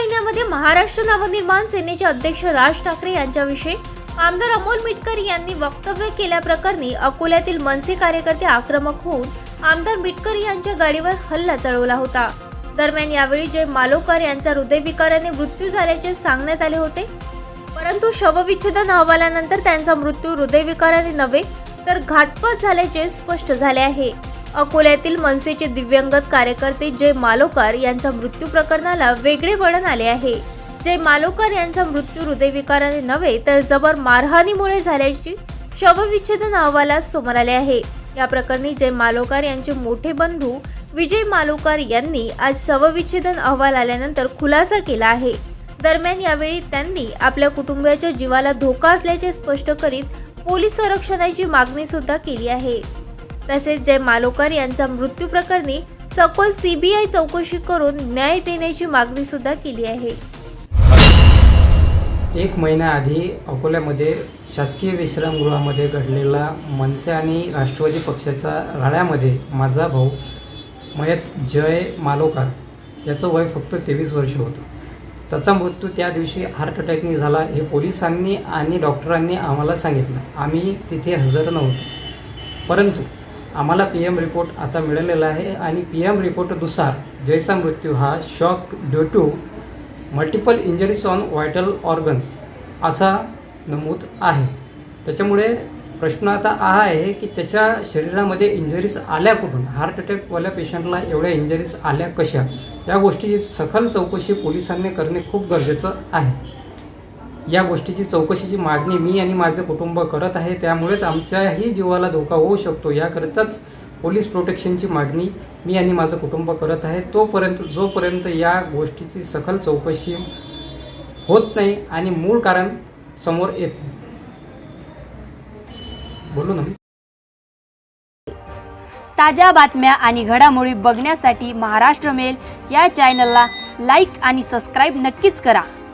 महिन्यामध्ये महाराष्ट्र नवनिर्माण सेनेचे अध्यक्ष राज ठाकरे यांच्याविषयी आमदार अमोल मिटकर यांनी वक्तव्य केल्याप्रकरणी अकोल्यातील मनसे कार्यकर्ते आक्रमक होऊन आमदार मिटकर यांच्या गाडीवर हल्ला चढवला होता. दरम्यान यावेळी जय मालोकर यांचा हृदयविकाराने मृत्यू झाल्याचे सांगण्यात आले होते. परंतु शवविच्छेदन अहवालानंतर त्यांचा मृत्यू हृदयविकाराने नव्हे तर घातपात झाल्याचे स्पष्ट झाले आहे. अकोल्यातील मनसेचे दिव्यांगत कार्यकर्ते जय मालोकर यांचा मृत्यू प्रकरणाला वेगळे वळण आले आहे. जय मालोकर यांचा मृत्यू हृदयविकाराने नव्हे तर जबर मारहाणीमुळे झाल्याची शवविच्छेदन अहवालात समोर आले आहे. या प्रकरणी जय मालोकर यांचे मोठे बंधू विजय मालोकर यांनी आज शवविच्छेदन अहवाल आल्यानंतर खुलासा केला आहे. दरम्यान यावेळी त्यांनी आपल्या कुटुंबियाच्या जीवाला धोका असल्याचे स्पष्ट करीत पोलीस संरक्षणाची मागणी सुद्धा केली आहे. तसेच जय मालोकर यांचा मृत्यू प्रकरणी सखोल सीबीआय चौकशी करून न्याय देण्याची मागणी सुद्धा केली आहे. एक महिन्याआधी अकोल्यामध्ये शासकीय विश्रामगृहामध्ये घडलेला मनसे आणि राष्ट्रवादी पक्षाच्या राळ्यामध्ये माझा भाऊ मयत जय मालोकार याचं वय फक्त तेवीस वर्ष होतं. त्याचा मृत्यू त्या दिवशी हार्ट अटॅकने झाला हे पोलिसांनी आणि डॉक्टरांनी आम्हाला सांगितलं. आम्ही तिथे हजर नव्हतो. परंतु आम्हाला पी एम रिपोर्ट आता मिळालेला आहे आणि पी एम रिपोर्टनुसार जयचा मृत्यू हा shock due to multiple injuries on vital organs असा नमूद आहे. त्याच्यामुळे प्रश्न आता हा आहे की त्याच्या शरीरामध्ये इंजरीज आल्या कुठून? हार्ट अटॅकवाल्या पेशंटला एवढ्या इंजरीज आल्या कशा? या गोष्टीची सखल चौकशी पोलिसांनी करणे खूप गरजेचं आहे. या गोष्टीची चौकशीची मागणी मी आणि माझे कुटुंब करत आहे. त्यामुळेच आमच्याही जीवाला धोका होऊ शकतो. याकरिताच पोलीस प्रोटेक्शनची मागणी मी आणि माझं कुटुंब करत आहे. तोपर्यंत जोपर्यंत या गोष्टीची सखल चौकशी होत नाही आणि मूळ कारण समोर येत नाही. बोलू ना ताज्या बातम्या आणि घडामोडी बघण्यासाठी महाराष्ट्र मेल या चॅनलला लाईक आणि सबस्क्राईब नक्कीच करा.